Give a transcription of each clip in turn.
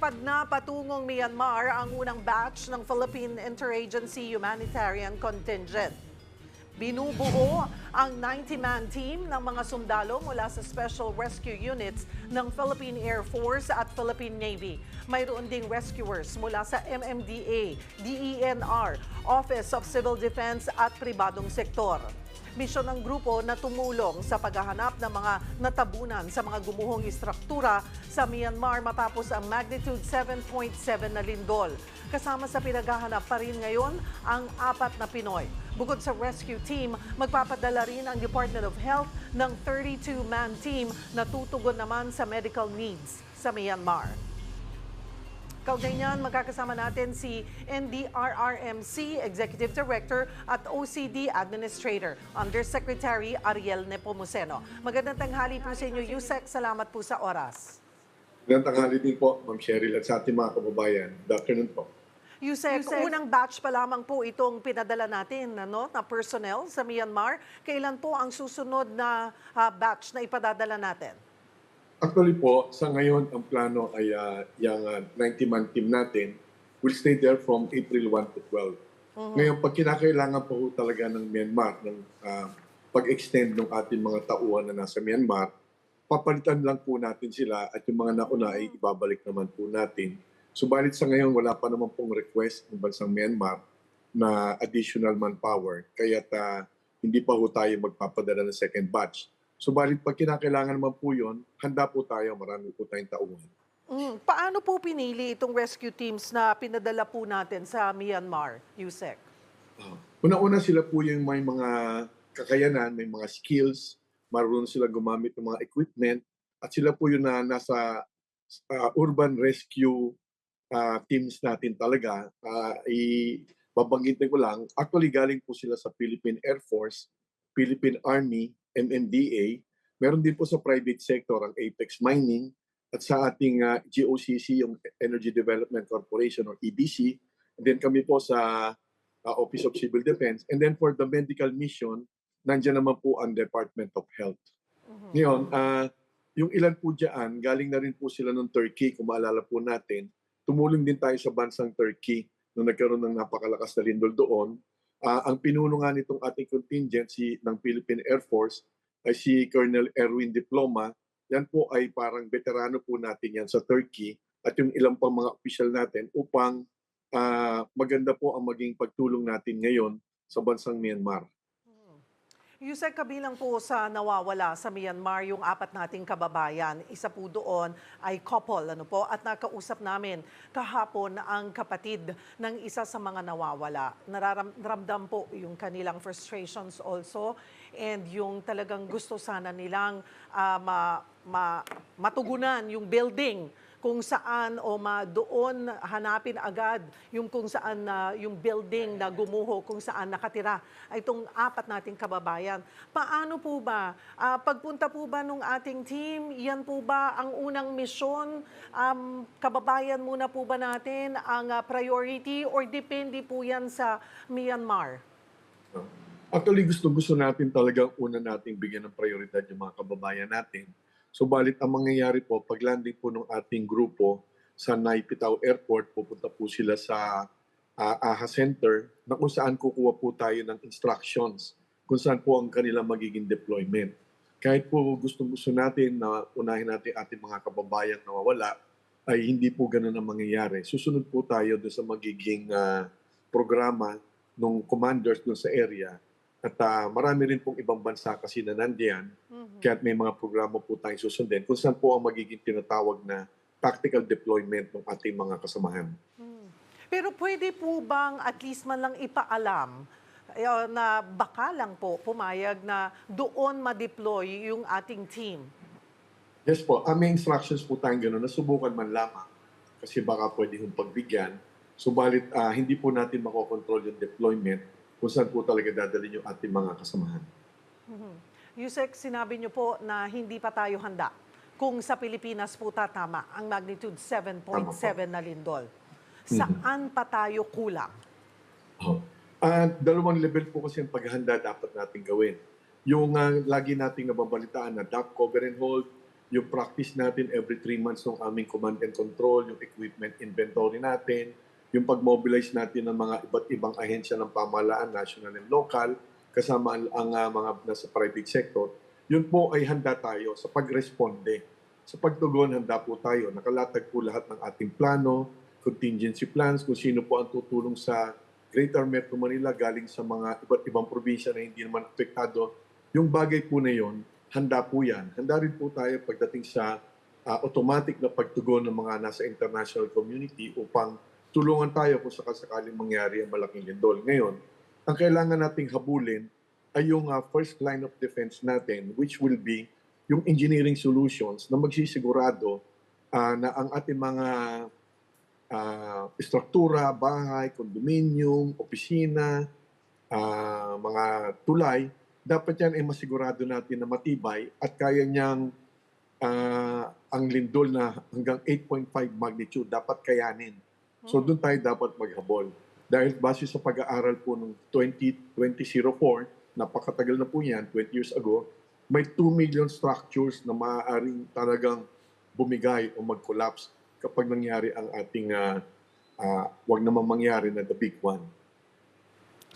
Lumilipad na patungong Myanmar ang unang batch ng Philippine Interagency Humanitarian Contingent. Binubuo ang 90-man team ng mga sundalo mula sa Special Rescue Units ng Philippine Air Force at Philippine Navy. Mayroon ding rescuers mula sa MMDA, DENR, Office of Civil Defense at pribadong sektor. Misyon ng grupo na tumulong sa paghahanap ng mga natabunan sa mga gumuhong istruktura sa Myanmar matapos ang magnitude 7.7 na lindol. Kasama sa pinaghahanap pa rin ngayon ang apat na Pinoy. Bukod sa rescue team, magpapadala rin ang Department of Health ng 32-man team na tutugon naman sa medical needs sa Myanmar. Kaugnay niyan, magkakasama natin si NDRRMC Executive Director at OCD Administrator, Undersecretary Ariel Nepomuceno. Magandang tanghali po sa inyo, Yusek. Salamat po sa oras. Magandang tanghali din po, Ma'am Cheryl, at sa ating mga kababayan. Good afternoon po. Yusek, unang batch pa lamang po itong pinadala natin ano, na personnel sa Myanmar. Kailan po ang susunod na ah, batch na ipadadala natin? Actually po, sa ngayon, ang plano ay uh, yung 90-man team natin will stay there from April 1 to 12. Ngayon, pag kinakailangan po talaga ng Myanmar, ng ah, pag-extend ng ating mga tauhan na nasa Myanmar, papalitan lang po natin sila at yung mga nauna ay ibabalik naman po natin. Subalit sa ngayon, wala pa naman pong request ng bansang Myanmar na additional manpower. Kaya hindi pa ho tayo magpapadala ng second batch. Subalit pag kinakailangan naman po yun, handa po tayo, marami po tayong tauhan. Mm, paano po pinili itong rescue teams na pinadala po natin sa Myanmar, Yusek? Ah, Una-una sila po yung may mga kakayanan, may mga skills, marunong sila gumamit ng mga equipment, at sila po yung na nasa ah, urban rescue ah, teams natin talaga. Uh, ibabanggitin ko lang, actually galing po sila sa Philippine Air Force, Philippine Army, MMDA. Meron din po sa private sector ang Apex Mining at sa ating ah, GOCC, yung Energy Development Corporation or EDC. And then kami po sa uh, Office of Civil Defense. And then for the medical mission, nandiyan naman po ang Department of Health. Ngayon, ah, yung ilan po dyan, galing na rin po sila ng Turkey, kung maalala po natin. Tumulong din tayo sa bansang Turkey nung nagkaroon ng napakalakas na lindol doon. Ah, ang pinuno nga nitong ating contingency ng Philippine Air Force ay si Colonel Erwin Diploma. Yan po ay parang veterano po natin yan sa Turkey at yung ilang pang mga official natin upang ah, maganda po ang maging pagtulong natin ngayon sa bansang Myanmar. Yusek, kabilang po sa nawawala sa Myanmar yung apat nating kababayan. Isa po doon ay couple, ano po, at nakausap namin kahapon ang kapatid ng isa sa mga nawawala. Nararamdam po yung kanilang frustrations also and yung talagang gusto sana nilang ah, ma- ma- matugunan yung building kung saan o ma doon hanapin agad yung kung saan na yung building na gumuho kung saan nakatira itong apat nating kababayan. Paano po ba ah, pagpunta po ba nung ating team, yan po ba ang unang misyon? Um, kababayan muna po ba natin ang ah, priority or depende po yan sa Myanmar? Actually, gusto-gusto natin talaga una nating bigyan ng prioridad yung mga kababayan natin. Subalit ang mangyayari po, pag landing po ng ating grupo sa Naipitao Airport, pupunta po sila sa ah, AHA Center na kung saan kukuha po tayo ng instructions kung saan po ang kanilang magiging deployment. Kahit po gusto-gusto natin na unahin natin ating mga kababayan na mawala, ay hindi po ganun ang mangyayari. Susunod po tayo doon sa magiging ah, programa ng commanders doon sa area at ah, marami rin pong ibang bansa kasi na nandiyan, kaya may mga programa po tayong susundin kung saan po ang magiging tinatawag na tactical deployment ng ating mga kasamahan. Pero pwede po bang at least man lang ipaalam eh, na baka lang po pumayag na doon ma-deploy yung ating team? Yes po, ah, may instructions po tayong gano'n, nasubukan man lamang kasi baka pwede yung pagbigyan. Subalit ah, hindi po natin makokontrol yung deployment kung saan po talaga dadalhin yung ating mga kasamahan. Yusek, sinabi niyo po na hindi pa tayo handa kung sa Pilipinas po tatama ang magnitude 7.7 na lindol. Saan pa tayo kulang? Oh. At dalawang level po kasi ang paghahanda dapat natin gawin. Yung ah, lagi nating nababalitaan na dump, cover and hold, yung practice natin every three months ng aming command and control, yung equipment inventory natin, yung pag-mobilize natin ng mga iba't ibang ahensya ng pamahalaan, national and local, kasama ang, ah, mga nasa private sector, yun po ay handa tayo sa pagresponde. Sa pagtugon, handa po tayo. Nakalatag po lahat ng ating plano, contingency plans, kung sino po ang tutulong sa Greater Metro Manila galing sa mga iba't ibang probinsya na hindi naman apektado. Yung bagay po na yon, handa po yan. Handa rin po tayo pagdating sa ah, automatic na pagtugon ng mga nasa international community upang tulungan tayo kung sakasakaling mangyari ang malaking lindol. Ngayon, ang kailangan nating habulin ay yung ah, first line of defense natin which will be yung engineering solutions na magsisigurado ah, na ang ating mga ah, struktura, bahay, kondominium, opisina, ah, mga tulay, dapat yan ay masigurado natin na matibay at kaya niyang ah, ang lindol na hanggang 8.5 magnitude dapat kayanin. So doon tayo dapat maghabol. Dahil base sa pag-aaral po ng 20, 2004, napakatagal na po yan, 20 years ago, may 2 million structures na maaaring talagang bumigay o mag-collapse kapag nangyari ang ating, uh, wag naman mangyari na the big one.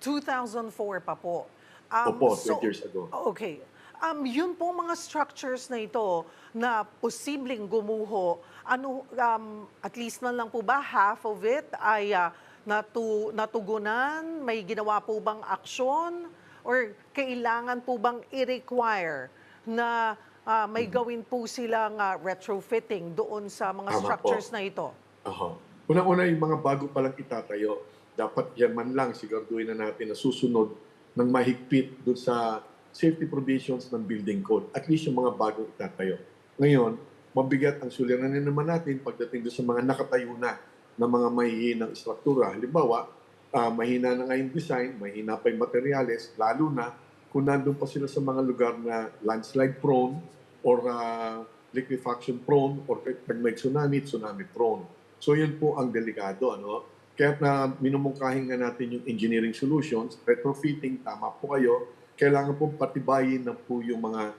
2004 pa po. Um, Opo, 20 so- years ago. Okay. Um, yun po mga structures na ito na posibleng gumuho, ano, um, at least man lang po ba half of it ay ah, natu, natugunan? May ginawa po bang aksyon? Or kailangan po bang i-require na ah, may gawin po silang ah, retrofitting doon sa mga Tama po. structures na ito? Aha. Una-una yung mga bago palang itatayo, dapat yan man lang siguraduhin na natin na susunod ng mahigpit doon sa safety provisions ng building code. At least yung mga bagong itatayo. Ngayon, mabigat ang suliranin naman natin pagdating doon sa mga nakatayo na na mga mahihinang struktura. Halimbawa, ah, mahina na nga yung design, mahina pa yung materyales, lalo na kung nandun pa sila sa mga lugar na landslide prone or ah, liquefaction prone or pag may tsunami, tsunami prone. So yun po ang delikado. Ano? Kaya na minumungkahin nga natin yung engineering solutions, retrofitting, tama po kayo, kailangan po patibayin na po yung mga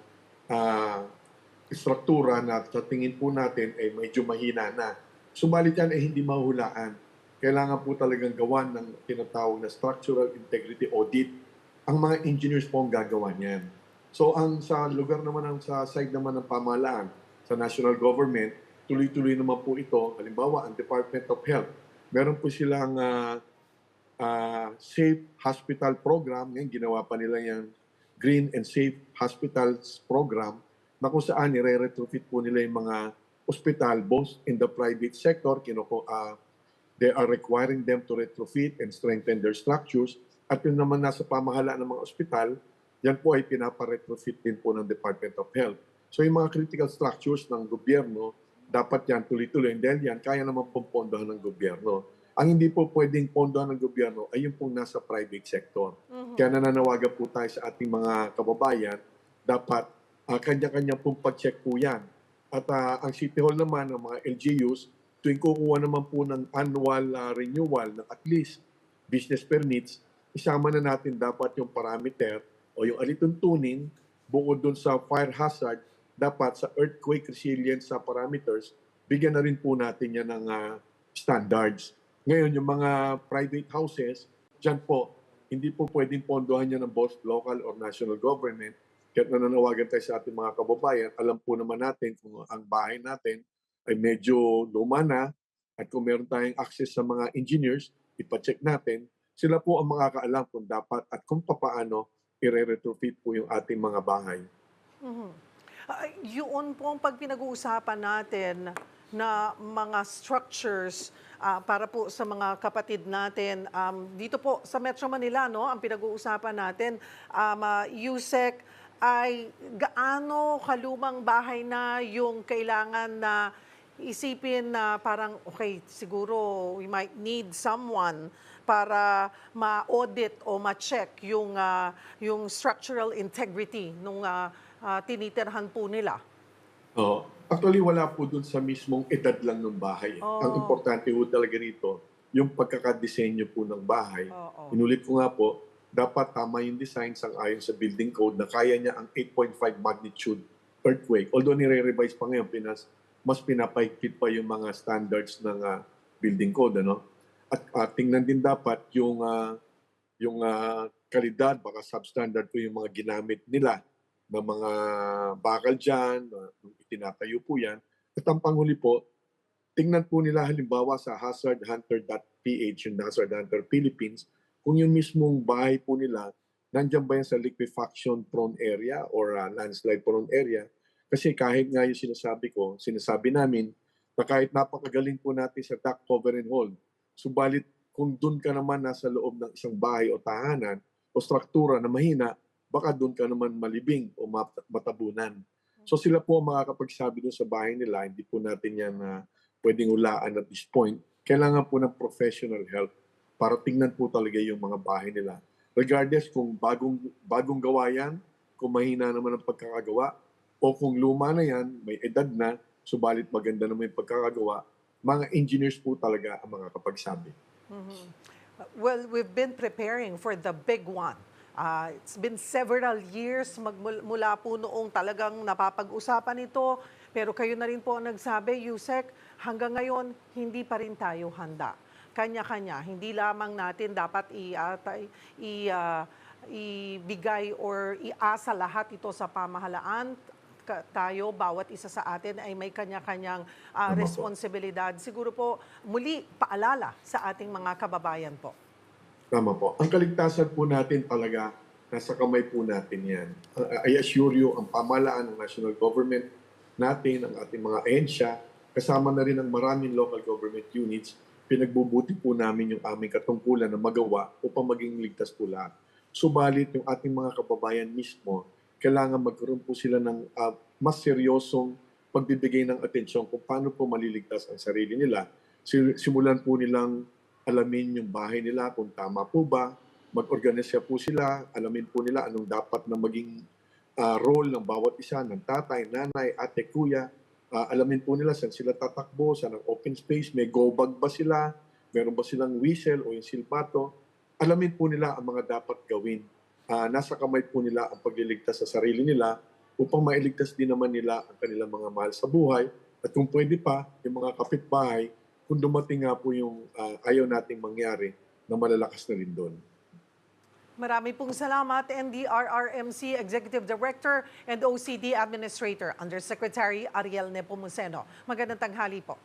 ah, struktura na sa tingin po natin ay medyo mahina na. Subalit yan ay hindi mahulaan. Kailangan po talagang gawan ng tinatawag na structural integrity audit. Ang mga engineers po ang gagawa niyan. So ang sa lugar naman ng sa side naman ng pamahalaan, sa national government, tuloy-tuloy naman po ito. Halimbawa, ang Department of Health, meron po silang ah, ah, Safe Hospital Program. Ngayon, ginawa pa nila yung Green and Safe Hospitals Program na kung saan nire-retrofit po nila yung mga ospital both in the private sector, kinoko, ah, they are requiring them to retrofit and strengthen their structures. At yung naman nasa pamahalaan ng mga ospital, yan po ay pinapa-retrofit din po ng Department of Health. So yung mga critical structures ng gobyerno, dapat yan tuloy-tuloy. And dahil yan, kaya naman pong pondohan ng gobyerno. Ang hindi po pwedeng pondohan ng gobyerno ay yung pong nasa private sector. Kaya nananawagan po tayo sa ating mga kababayan, dapat ah, kanya-kanya pong pag-check po yan. At ah, ang City Hall naman, ng mga LGUs, tuwing kukuha naman po ng annual ah, renewal ng at least business permits, isama na natin dapat yung parameter o yung alituntunin bukod dun sa fire hazard, dapat sa earthquake resilience sa parameters, bigyan na rin po natin yan ng ah, standards. Ngayon, yung mga private houses, dyan po, hindi po pwedeng pondohan yan ng both local or national government. Kaya nananawagan tayo sa ating mga kababayan, alam po naman natin kung ang bahay natin ay medyo luma na at kung meron tayong access sa mga engineers, ipacheck natin, sila po ang makakaalam kung dapat at kung papaano i-retrofit po yung ating mga bahay. Mhm. Ah, yun po ang pag pinag-uusapan natin na mga structures ah, para po sa mga kapatid natin. Um, dito po sa Metro Manila, no, ang pinag-uusapan natin, um, ah, USEC, ay gaano kalumang bahay na yung kailangan na isipin na parang, okay, siguro we might need someone para ma-audit o ma-check yung, ah, yung structural integrity nung ah, ah, tinitirhan po nila. Oo. Actually, wala po dun sa mismong edad lang ng bahay. Oo. Ang importante po talaga rito, yung pagkakadesenyo po ng bahay. Oo. Inulit ko nga po, dapat tama yung design sang ayon sa building code na kaya niya ang 8.5 magnitude earthquake. Although nire-revise pa ngayon, Pinas, mas pinapahigpit pa yung mga standards ng ah, building code. Ano? At ah, tingnan din dapat yung, ah, yung ah, kalidad, baka substandard po yung mga ginamit nila ng mga bakal dyan, itinatayo po yan. At ang panghuli po, tingnan po nila halimbawa sa hazardhunter.ph, yung Hazard Hunter Philippines, kung yung mismong bahay po nila, nandyan ba yan sa liquefaction prone area or uh, landslide prone area? Kasi kahit nga yung sinasabi ko, sinasabi namin, na kahit napakagaling po natin sa duct cover and hold, subalit kung doon ka naman nasa loob ng isang bahay o tahanan o struktura na mahina, baka doon ka naman malibing o mat- matabunan. So sila po ang makakapagsabi doon sa bahay nila, hindi po natin yan na pwedeng ulaan at this point. Kailangan po ng professional help para tingnan po talaga yung mga bahay nila. Regardless kung bagong, bagong gawa yan, kung mahina naman ang pagkakagawa, o kung luma na yan, may edad na, subalit maganda naman yung pagkakagawa, mga engineers po talaga ang mga kapagsabi. Well, we've been preparing for the big one. Ah, it's been several years magmul- mula po noong talagang napapag-usapan ito. Pero kayo na rin po ang nagsabi, Yusek, hanggang ngayon, hindi pa rin tayo handa. Kanya-kanya, hindi lamang natin dapat i, ata- i, ah, ibigay or iasa lahat ito sa pamahalaan. Tayo, bawat isa sa atin ay may kanya-kanyang ah, po. responsibilidad. Siguro po, muli, paalala sa ating mga kababayan po. Tama po. Ang kaligtasan po natin talaga, nasa kamay po natin yan. Uh, I assure you, ang pamalaan ng national government natin, ang ating mga ahensya, kasama na rin ang maraming local government units, pinagbubuti po namin yung aming katungkulan na magawa upang maging ligtas po lahat. Subalit yung ating mga kababayan mismo, kailangan magkaroon po sila ng ah, mas seryosong pagbibigay ng atensyon kung paano po maliligtas ang sarili nila. Si- Simulan po nilang alamin yung bahay nila kung tama po ba, mag-organisa po sila, alamin po nila anong dapat na maging ah, role ng bawat isa, ng tatay, nanay, ate, kuya. Ah, alamin po nila saan sila tatakbo, saan ang open space, may go bag ba sila, meron ba silang whistle o yung silbato. Alamin po nila ang mga dapat gawin. Ah, nasa kamay po nila ang pagliligtas sa sarili nila upang mailigtas din naman nila ang kanilang mga mahal sa buhay. At kung pwede pa, yung mga kapitbahay, kung dumating nga po yung ah, ayaw nating mangyari, na malalakas na rin doon. Marami pong salamat, NDRRMC Executive Director and OCD Administrator, Undersecretary Ariel Nepomuceno. Magandang tanghali po.